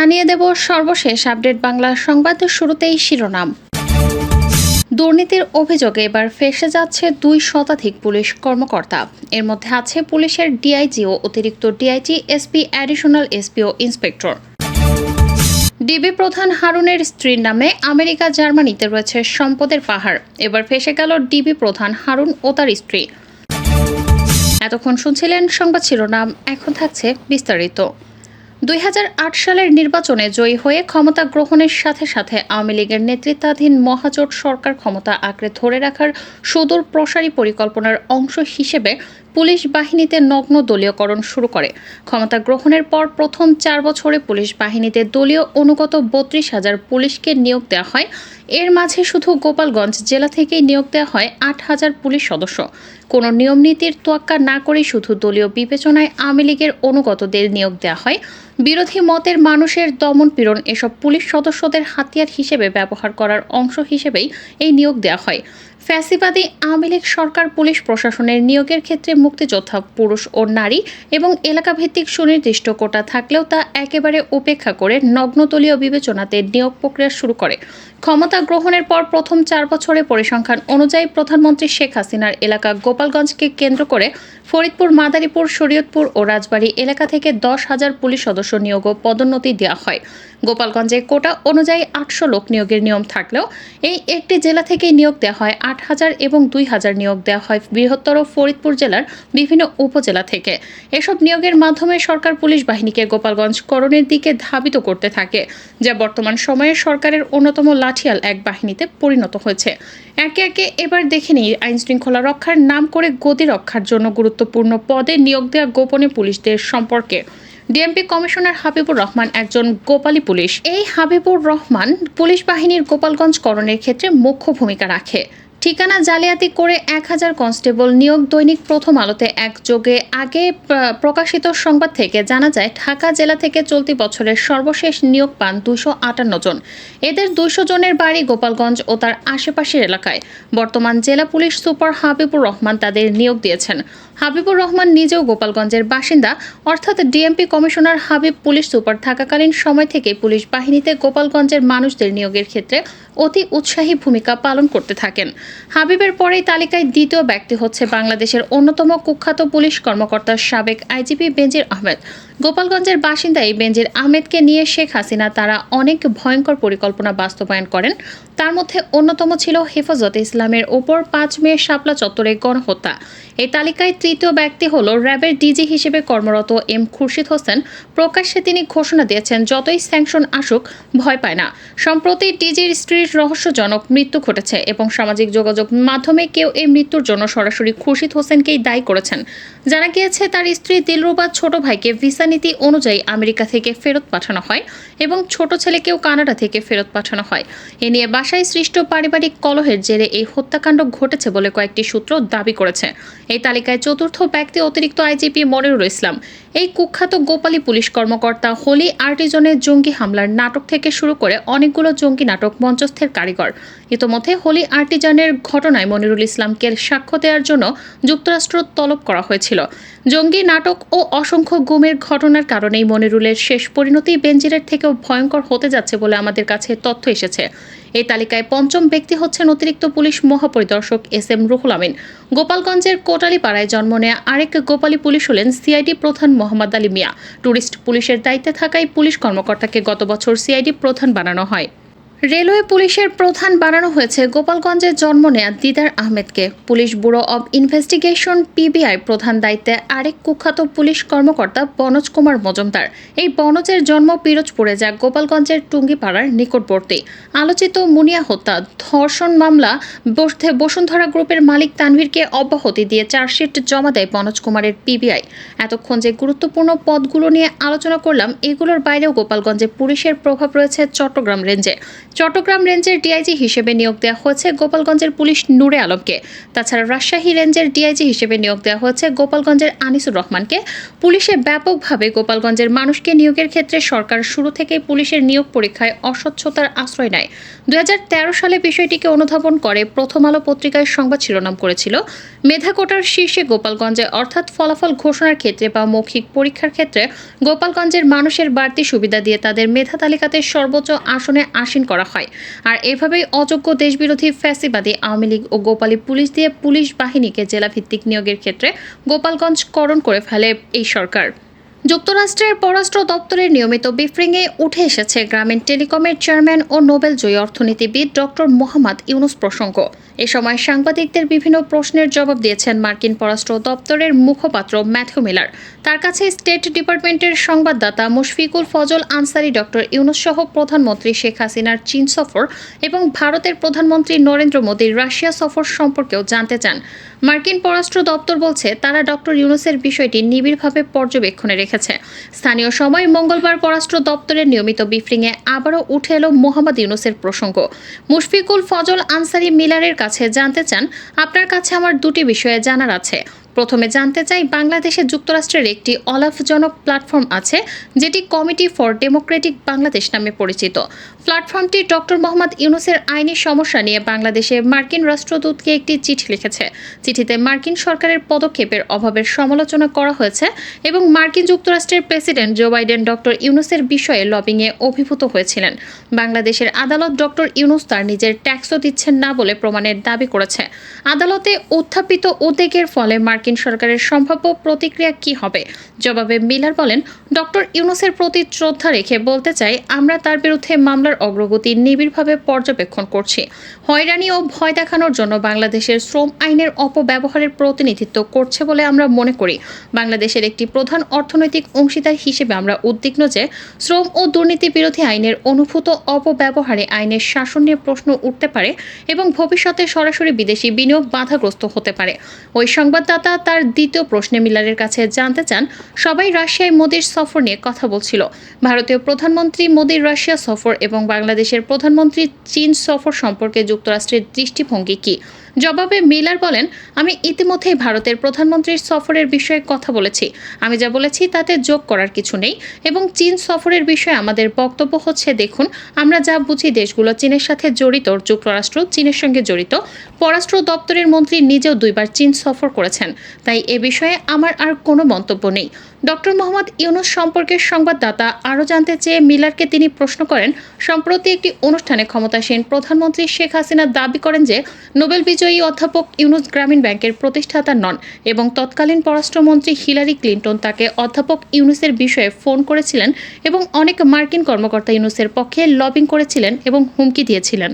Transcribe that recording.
জানিয়ে দেব সর্বশেষ আপডেট বাংলা সংবাদ শুরুতেই শিরোনাম। দুর্নীতির অভিযোগে এবার ফেসে যাচ্ছে দুই শতাধিক পুলিশ কর্মকর্তা। এর মধ্যে আছে পুলিশের ডিআইজি ও অতিরিক্ত ডিআইজি এসপি, অ্যাডিশনাল এসপি ও ইন্সপেক্টর। ডিবি প্রধান হারুনের স্ত্রীর নামে আমেরিকা, জার্মানিতে রয়েছে সম্পদের পাহাড়। এবার ফেসে গেল ডিবি প্রধান হারুন ও তার স্ত্রী। এতক্ষণ শুনছিলেন সংবাদ শিরোনাম, এখন থাকছে বিস্তারিত। দুই হাজার আট সালের নির্বাচনে জয়ী হয়ে ক্ষমতা গ্রহণের সাথে সাথে আওয়ামী লীগের নেতৃত্বাধীন মহাজোট সরকার ক্ষমতা আঁকড়ে ধরে রাখার সুদূর প্রসারী পরিকল্পনার অংশ হিসেবে পুলিশ বাহিনীতে নগ্ন দলীয়করণ শুরু করে। ক্ষমতা গ্রহণের পর প্রথম চার বছরে পুলিশ বাহিনীতে দলীয় অনুগত বত্রিশ হাজার পুলিশকে নিয়োগ দেওয়া হয়। এর মাঝে শুধু গোপালগঞ্জ জেলা থেকেই নিয়োগ দেওয়া হয় আট হাজার পুলিশ সদস্য। কোনো নিয়মনীতির তোয়াক্কা না করে শুধু দলীয় বিবেচনায় আওয়ামী লীগের অনুগতদের নিয়োগ দেওয়া হয়। বিরোধী মতের মানুষের দমন পীড়ন এসব পুলিশ সদস্যদের হাতিয়ার হিসেবে ব্যবহার করার অংশ হিসেবেই এই নিয়োগ দেওয়া হয়। ফ্যাসিবাদী আওয়ামী লীগ সরকার পুলিশ প্রশাসনের নিয়োগের ক্ষেত্রে মুক্তিযোদ্ধা, পুরুষ ও নারী এবং এলাকাভিত্তিক সুনির্দিষ্ট কোটা থাকলেও তা একেবারে উপেক্ষা করে নগ্নতলীয় বিবেচনাতে নিয়োগ প্রক্রিয়া শুরু করে। ক্ষমতা গ্রহণের পর প্রথম চার বছরে পরিসংখ্যান অনুযায়ী প্রধানমন্ত্রী শেখ হাসিনার এলাকা গোপালগঞ্জকে কেন্দ্র করে ফরিদপুর, মাদারীপুর, শরীয়তপুর ও রাজবাড়ী এলাকা থেকে দশ হাজার পুলিশ সদস্য নিয়োগ ও পদোন্নতি দেওয়া হয়। গোপালগঞ্জে কোটা অনুযায়ী আটশো লোক নিয়োগের নিয়ম থাকলেও এই একটি জেলা থেকেই নিয়োগ দেওয়া হয় আট হাজার এবং দুই হাজার নিয়োগ দেওয়া হয় বৃহত্তর ফরিদপুর জেলার বিভিন্ন উপজেলা থেকে। এসব নিয়োগের মাধ্যমে সরকার পুলিশ বাহিনীকে গোপালগঞ্জ করণের দিকে ধাবিত করতে থাকে, যা বর্তমান সময়ে সরকারের অন্যতম লাঠিয়াল এক বাহিনীতে পরিণত হয়েছে। একে একে এবার দেখে নিই আইন শৃঙ্খলা রক্ষার নাম করে গতি রক্ষার জন্য গুরুত্বপূর্ণ পদে নিয়োগ দেওয়া গোপনে পুলিশদের সম্পর্কে। ডিএমপি কমিশনার হাবিবুর রহমান একজন গোপালী পুলিশ। এই হাবিবুর রহমান পুলিশ বাহিনীর গোপালগঞ্জ করণের ক্ষেত্রে মুখ্য ভূমিকা রাখে। ঠিকানা জালিয়াতি করে এক হাজার কনস্টেবল নিয়োগ দৈনিক প্রথম আলোতে একযোগে আগে প্রকাশিত সংবাদ থেকে জানা যায়, ঢাকা জেলা থেকে চলতি বছরের সর্বশেষ নিয়োগ পান দুশো আটান্ন জন। এদের দুইশো জনের বাড়ি গোপালগঞ্জ ও তার আশেপাশের এলাকায়। বর্তমান জেলা পুলিশ সুপার হাবিবুর রহমান তাদের নিয়োগ দিয়েছেন। হাবিবুর রহমান নিজেও গোপালগঞ্জের বাসিন্দা, অর্থাৎ DMP commissioner Habib police super থাকাকালীন সময় থেকে পুলিশ বাহিনীতে গোপালগঞ্জের মানুষদের নিয়োগের ক্ষেত্রে অতি উৎসাহী ভূমিকা পালন করতে থাকেন। হাবিবের পরেই তালিকায় দ্বিতীয় ব্যক্তি হচ্ছে বাংলাদেশের অন্যতম কুখ্যাত পুলিশ কর্মকর্তা সাবেক আইজিপি বেঞ্জির আহমেদ। গোপালগঞ্জের বাসিন্দা এই বেনজির আহমেদকে নিয়ে শেখ হাসিনা তারা অনেক ভয়ঙ্কর পরিকল্পনা বাস্তবায়ন করেন। তার মধ্যে অন্যতম ছিল হেফাজতে ইসলামের ওপর পাঁচ মে শাপলা চত্বরে গণহত্যা। এই তালিকায় তৃতীয় ব্যক্তি হল র্যাবের ডিজি হিসেবে কর্মরত এম খুরশিদ হোসেন। প্রকাশ্যে তিনি ঘোষণা দিয়েছেন, যতই স্যাংশন আসুক, ভয় পায় না। সম্প্রতি ডিজির স্ত্রীর রহস্যজনক মৃত্যু ঘটেছে এবং সামাজিক যোগাযোগ মাধ্যমে কেউ এই মৃত্যুর জন্য সরাসরি খুরশিদ হোসেনকেই দায়ী করেছেন। জানা গিয়েছে, তার স্ত্রী দিলরুবা ছোট ভাইকে ভিসা নীতি অনুযায়ী আমেরিকা থেকে ফেরত পাঠানো হয় এবং ছোট ছেলেকেও কানাডা থেকে ফেরত পাঠানো হয়। এ নিয়ে বাসায় সৃষ্ট পারিবারিক কলহের জেরে এই হত্যাকাণ্ড ঘটেছে বলে কয়েকটি সূত্র দাবি করেছে। এই তালিকায় চতুর্থ ব্যক্তি অতিরিক্ত আইজিপি মনিরুল ইসলাম। এই কুখ্যাত গোপালী পুলিশ কর্মকর্তা হোলি আর্টিজনের জঙ্গি হামলার নাটক থেকে শুরু করে অনেকগুলো জঙ্গি নাটক মঞ্চস্থের কারিগর। ইতোমধ্যে হোলি আর্টিজানের ঘটনায় মনিরুল ইসলামকে সাক্ষ্য দেওয়ার জন্য যুক্তরাষ্ট্র তলব করা হয়েছিল। জঙ্গি নাটক ও অসংখ্য গুমের ঘটনার কারণেই মনিরুলের শেষ পরিণতি বেঞ্জিরের থেকেও ভয়ঙ্কর হতে যাচ্ছে বলে আমাদের কাছে তথ্য এসেছে। এই তালিকায় পঞ্চম ব্যক্তি হচ্ছেন অতিরিক্ত পুলিশ মহাপরিদর্শক এস এম রুহুল আমিন। গোপালগঞ্জের কোটালিপাড়ায় জন্ম নেয়া আরেক গোপালী পুলিশ হলেন সিআইডি প্রধান মোহাম্মদ আলী মিয়া। ট্যুরিস্ট পুলিশের দায়িত্বে থাকায় পুলিশ কর্মকর্তাকে গত বছর সিআইডি প্রধান বানানো হয়। রেলওয়ে পুলিশের প্রধান বানানো হয়েছে গোপালগঞ্জে জন্ম নেয়া দিদার আহমেদকে। Police bureau of investigation PBI প্রধান দায়িত্বে আরেক কুখ্যাত পুলিশ কর্মকর্তা বনজ কুমার মজুমদার। এই বনজের জন্ম পিরোজপুরে যা গোপালগঞ্জের টুঙ্গিপাড়ার নিকটবর্তী। আলোচিত মুনিয়া হত্যা, ধর্ষণ মামলা বসে- বসুন্ধরা গ্রুপের মালিক তানভীরকে অব্যাহতি দিয়ে চার্জশিট জমা দেয় বনজ কুমারের পিবিআই। এতক্ষণ যে গুরুত্বপূর্ণ পদগুলো নিয়ে আলোচনা করলাম, এগুলোর বাইরেও গোপালগঞ্জে পুলিশের প্রভাব রয়েছে চট্টগ্রাম রেঞ্জে। চট্টগ্রাম রেঞ্জের ডিআইজি হিসেবে নিয়োগ দেওয়া হয়েছে গোপালগঞ্জের পুলিশ নূরে আলমকে। তাছাড়া রাজশাহী রেঞ্জের ডিআইজি হিসেবে নিয়োগ দেওয়া হয়েছে গোপালগঞ্জের আনিসুর রহমানকে। পুলিশে ব্যাপকভাবে গোপালগঞ্জের মানুষকে নিয়োগের ক্ষেত্রে সরকার শুরু থেকেই পুলিশের নিয়োগ পরীক্ষায় অস্বচ্ছতার আশ্রয় নেয়। দু হাজার তেরো সালে বিষয়টিকে অনুধাবন করে প্রথম আলো পত্রিকায় সংবাদ শিরোনাম করেছিল। মেধা কোটার শীর্ষে গোপালগঞ্জে অর্থাৎ ফলাফল ঘোষণার ক্ষেত্রে বা মৌখিক পরীক্ষার ক্ষেত্রে গোপালগঞ্জের মানুষের বাড়তি সুবিধা দিয়ে তাদের মেধা তালিকাতে সর্বোচ্চ আসনে আসীন করা হয়। আর এভাবেই অযোগ্য দেশবিরোধী ফ্যাসিবাদী আওয়ামী লীগ ও গোপালী পুলিশ দিয়ে পুলিশ বাহিনীকে জেলাভিত্তিক নিয়োগের ক্ষেত্রে গোপালগঞ্জ করণ করে ফেলে এই সরকার। যুক্তরাষ্ট্রের পররাষ্ট্র দপ্তরের নিয়মিত বিফ্রিংয়ে উঠে এসেছে গ্রামীণ টেলিকমের চেয়ারম্যান ও নোবেলজয়ী অর্থনীতিবিদ ডক্টর মোহাম্মদ ইউনুস প্রসঙ্গ। এ সময় সাংবাদিকদের বিভিন্ন প্রশ্নের জবাব দিয়েছেন মার্কিন পররাষ্ট্র দপ্তরের মুখপাত্র ম্যাথিউ মিলার। তার কাছে স্টেট ডিপার্টমেন্টের সংবাদদাতা মুশফিকুল ফজল আনসারি, ডক্টর ইউনুস সহ প্রধানমন্ত্রী শেখ হাসিনার চীন সফর এবং ভারতের প্রধানমন্ত্রী নরেন্দ্র মোদীর রাশিয়া সফর সম্পর্কেও জানতে চান। মার্কিন পররাষ্ট্র দপ্তর বলছে, তারা ডক্টর ইউনুসের বিষয়টি নিবিড়ভাবে পর্যবেক্ষণে রেখেছে। স্থানীয় সময় মঙ্গলবার পররাষ্ট্র দপ্তরের নিয়মিত বিফ্রিংয়ে আবারও উঠে এলো মোহাম্মদ ইউনুসের প্রসঙ্গ। মুশফিকুল ফজল আনসারি মিলারের কাছে জানতে চান, আপনার কাছে আমার দুটি বিষয়ে জানার আছে। প্রথমে জানতে চাই, বাংলাদেশে যুক্তরাষ্ট্রের একটি অলাভজনক প্ল্যাটফর্ম আছে, যেটি কমিটি ফর ডেমোক্রেটিক বাংলাদেশ নামে পরিচিত। প্ল্যাটফর্মটি ডক্টর মোহাম্মদ ইউনুসের আইনি সমস্যা নিয়ে বাংলাদেশে মার্কিন রাষ্ট্রদূতকে একটি চিঠি লিখেছে। চিঠিতে মার্কিন সরকারের পদক্ষেপের অভাবের সমালোচনা করা হয়েছে এবং মার্কিন যুক্তরাষ্ট্রের প্রেসিডেন্ট জো বাইডেন ডক্টর ইউনুসের বিষয়ে লবিংয়ে অভিভূত হয়েছিলেন। বাংলাদেশের আদালত ডক্টর ইউনুস তার নিজের ট্যাক্সও দিচ্ছেন না বলে প্রমাণের দাবি করেছে। আদালতে উত্থাপিত উদ্বেগের ফলে মার্কিন সরকারের সম্ভাব্য প্রতিক্রিয়া কি হবে? জবাবে মিলার বলেন, ডক্টর ইউনুসের প্রতি শ্রদ্ধা রেখে বলতে চাই, আমরা তার বিরুদ্ধে মামলার অগ্রগতি নিবিড়ভাবে পর্যবেক্ষণ করছি। হয়রানি ও ভয় দেখানোর জন্য বাংলাদেশের শ্রম আইনের অপব্যবহারের প্রতিনিধিত্ব করছে বলে আমরা মনে করি। বাংলাদেশের একটি প্রধান অর্থনৈতিক অংশীদার হিসেবে আমরা উদ্বিগ্ন যে শ্রম ও দুর্নীতি বিরোধী আইনের অনুভূত অপব্যবহারে আইনের শাসন নিয়ে প্রশ্ন উঠতে পারে এবং ভবিষ্যতে সরাসরি বিদেশি বিনিয়োগ বাধাগ্রস্ত হতে পারে। ওই সংবাদদাতা তার দ্বিতীয় প্রশ্নে মিলারের কাছে জানতে চান, সবাই রাশিয়ায় মোদির সফর নিয়ে কথা বলছিল। ভারতীয় প্রধানমন্ত্রী মোদির রাশিয়া সফর এবং বাংলাদেশের প্রধানমন্ত্রী চীন সফর সম্পর্কে যুক্তরাষ্ট্রের দৃষ্টিভঙ্গি কী? জবাবে মিলার বলেন, আমি ইতিমধ্যেই ভারতের প্রধানমন্ত্রীর সফরের বিষয়ে কথা বলেছি। আমি যা বলেছি তাতে যোগ করার কিছু নেই এবং চীন সফরের বিষয়ে আমাদের বক্তব্য হচ্ছে, দেখুন, আমরা যা বুঝি দেশগুলো চীনের সাথে জড়িত, যুক্তরাষ্ট্র চীনের সঙ্গে জড়িত। পররাষ্ট্র দপ্তরের মন্ত্রী নিজেও দুইবার চীন সফর করেছেন। তাই এ বিষয়ে আমার আর কোনো মন্তব্য নেই। ডক্টর মোহাম্মদ ইউনুস সম্পর্কে সংবাদদাতা আরও জানতে চেয়ে মিলারকে তিনি প্রশ্ন করেন, সম্প্রতি একটি অনুষ্ঠানে ক্ষমতাসীন প্রধানমন্ত্রী শেখ হাসিনা দাবি করেন যে নোবেল বিজয়ী অধ্যাপক ইউনুস গ্রামীণ ব্যাংকের প্রতিষ্ঠাতা নন এবং তৎকালীন পররাষ্ট্রমন্ত্রী হিলারি ক্লিন্টন তাকে অধ্যাপক ইউনুসের বিষয়ে ফোন করেছিলেন এবং অনেক মার্কিন কর্মকর্তা ইউনুসের পক্ষে লবিং করেছিলেন এবং হুমকি দিয়েছিলেন।